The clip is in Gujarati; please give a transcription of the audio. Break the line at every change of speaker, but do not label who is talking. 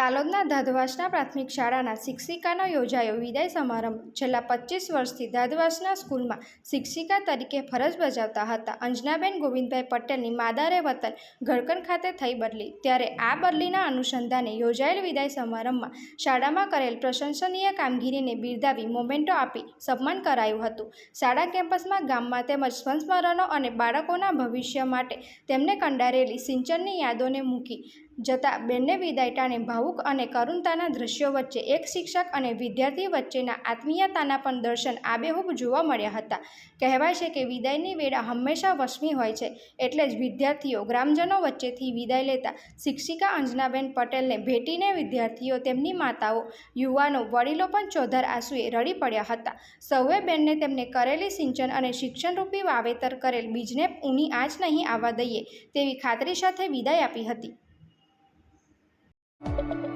તાલોદના ધાધવાસના પ્રાથમિક શાળાના શિક્ષિકાનો યોજાયો વિદાય સમારંભ. છેલ્લા પચીસ વર્ષથી ધાધવાસના સ્કૂલમાં શિક્ષિકા તરીકે ફરજ બજાવતા હતા. અંજનાબેન ગોવિંદભાઈ પટેલની માદારે વતન ગળકણ ખાતે થઈ બદલી. ત્યારે આ બદલીના અનુસંધાને યોજાયેલ વિદાય સમારંભમાં શાળામાં કરેલ પ્રશંસનીય કામગીરીને બિરદાવી મોમેન્ટો આપી સન્માન કરાયું હતું. શાળા કેમ્પસમાં ગામમાં તેમજ સંસ્મરણો અને બાળકોના ભવિષ્ય માટે તેમને કંડારેલી સિંચનની યાદોને મૂકી જતા બંને વિદાય ટાણે ભાવુક અને કરુણતાના દ્રશ્યો વચ્ચે એક શિક્ષક અને વિદ્યાર્થી વચ્ચેના આત્મીયતાના પણ દર્શન આબેહૂબ જોવા મળ્યા હતા. કહેવાય છે કે વિદાયની વેળા હંમેશા વસમી હોય છે એટલે જ વિદ્યાર્થીઓ ગ્રામજનો વચ્ચેથી વિદાય લેતા શિક્ષિકા અંજનાબેન પટેલને ભેટીને વિદ્યાર્થીઓ તેમની માતાઓ, યુવાનો, વડીલો પણ ચોધર આંસુએ રડી પડ્યા હતા. સૌએ બેનને તેમને કરેલી સિંચન અને શિક્ષણરૂપી વાવેતર કરેલ બીજને ઊની આંચ નહીં આવવા દઈએ તેવી ખાતરી સાથે વિદાય આપી હતી. you.